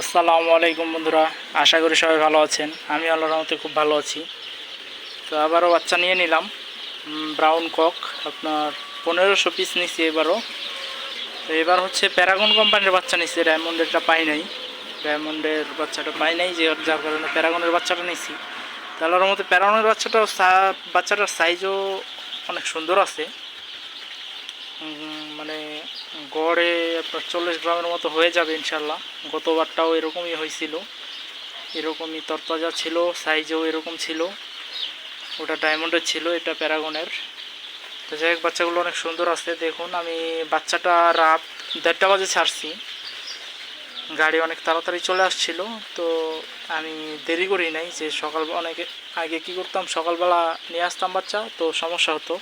আসসালামু আলাইকুম বন্ধুরা, আশা করি সবাই ভালো আছেন। আমি আল্লাহর রহমতে খুব ভালো আছি। তো আবারও বাচ্চা নিয়ে নিলাম ব্রাউন কক, আপনার পনেরোশো পিস নিচ্ছি এবারও। তো এবার হচ্ছে প্যারাগন কোম্পানির বাচ্চা নিচ্ছি ডায়মন্ডেরটা পাই নাই। ডায়মন্ডের বাচ্চাটা পাই নাই, যে যার কারণে প্যারাগনের বাচ্চাটা নিচ্ছি তো আল্লাহর মতো প্যারাগনের বাচ্চাটাও বাচ্চাটার সাইজও অনেক সুন্দর আছে। গড়ে আপনার চল্লিশ গ্রামের মতো হয়ে যাবে ইনশাল্লাহ। গতবারটাও এরকমই হয়েছিল। এরকমই তরতাজা ছিল সাইজও এরকম ছিল। ওটা ডায়মন্ডের ছিল, এটা প্যারাগনের। তো যাই হোক, বাচ্চাগুলো অনেক সুন্দর আছে। দেখুন, আমি বাচ্চাটা রাত দেড়টা বাজে ছাড়ছি। গাড়ি অনেক তাড়াতাড়ি চলে আসছিল, তো আমি দেরি করি নাই যে সকাল অনেক আগে কি করতাম? সকালবেলা নিয়ে আসতাম বাচ্চা, তো সমস্যা হতো।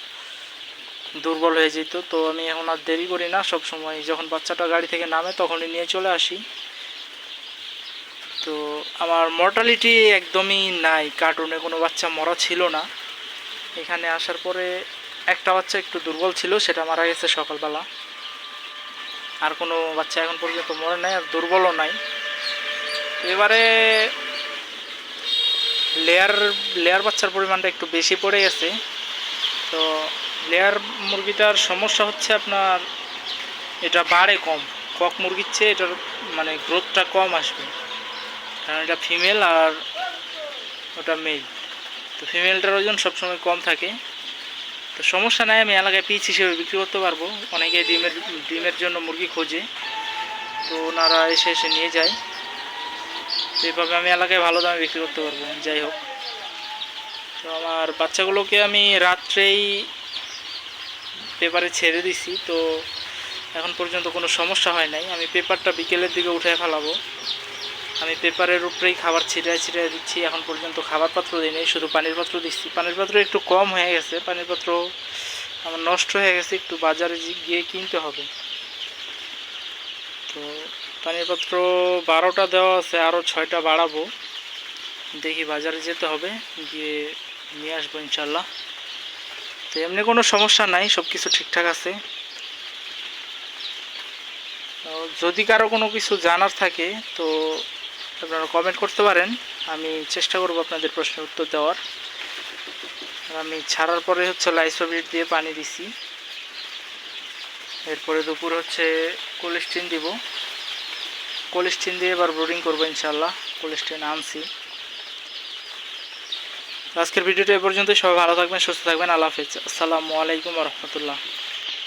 দুর্বল হয়ে যেত। তো আমি এখন আর দেরি করি না, সব সময় যখন বাচ্চাটা গাড়ি থেকে নামে তখনই নিয়ে চলে আসি। তো আমার মর্টালিটি একদমই নাই কার্টুনে কোনো বাচ্চা মরা ছিল না। এখানে আসার পরে একটা বাচ্চা একটু দুর্বল ছিল, সেটা মারা গেছে সকালবেলা। আর কোনো বাচ্চা এখন পর্যন্ত মরে নাই, আর দুর্বলও নাই। এবারে লেয়ার লেয়ার বাচ্চার পরিমাণটা একটু বেশি পড়ে গেছে। তো লেয়ার মুরগিটার সমস্যা হচ্ছে আপনার, এটা বাড়ে কম। কক মুরগির চেয়ে এটার মানে গ্রোথটা কম আসবে। কারণ এটা ফিমেল আর ওটা মেল তো ফিমেলটার ওজন সবসময় কম থাকে। তো সমস্যা নাই, আমি এলাকায় পিচ হিসেবে বিক্রি করতে পারব। অনেকে ডিমের ডিমের জন্য মুরগি খোঁজে। তো ওনারা এসে এসে নিয়ে যায়। তো এইভাবে আমি এলাকায় ভালো দামে বিক্রি করতে পারব। যাই হোক। তো আমার বাচ্চাগুলোকে আমি রাত্রেই পেপারে ছেড়ে দিছি, তো এখন পর্যন্ত কোনো সমস্যা হয় নাই। আমি পেপারটা বিকেলের দিকে উঠে ফেলাবো। আমি পেপারের উপরেই খাবার ছিটায় ছিটায় দিচ্ছি, এখন পর্যন্ত খাবার পাত্র দিই নেই, শুধু পানির পাত্র দিচ্ছি। পানির পাত্র একটু কম হয়ে গেছে, পানির পাত্র আমার নষ্ট হয়ে গেছে, একটু বাজারে গিয়ে কিনতে হবে। তো পানির পাত্র বারোটা দেওয়া আছে আরও ছয়টা বাড়াবো। দেখি বাজারে যেতে হবে, গিয়ে নিয়ে আসব ইনশাল্লাহ। তো এমনি কোনো সমস্যা নাই সব কিছু ঠিকঠাক আছে। যদি কারও কোনো কিছু জানার থাকে, তো আপনারা কমেন্ট করতে পারেন। আমি চেষ্টা করব আপনাদের প্রশ্নের উত্তর দেওয়ার। আমি ছাড়ার পরে হচ্ছে লাইসোবিট দিয়ে পানি দিছি। এরপরে দুপুর হচ্ছে কোলেস্টিন দিব। কোলেস্টিন দিয়ে এবার ব্রোডিং করব ইনশাল্লাহ কোলেস্টিন আনছি। আজকের ভিডিওটা এ পর্যন্ত সবাই ভালো থাকবেন সুস্থ থাকবেন। আল্লাহ হাফিজ। আসসালামু আলাইকুম রহমতুল্লাহ।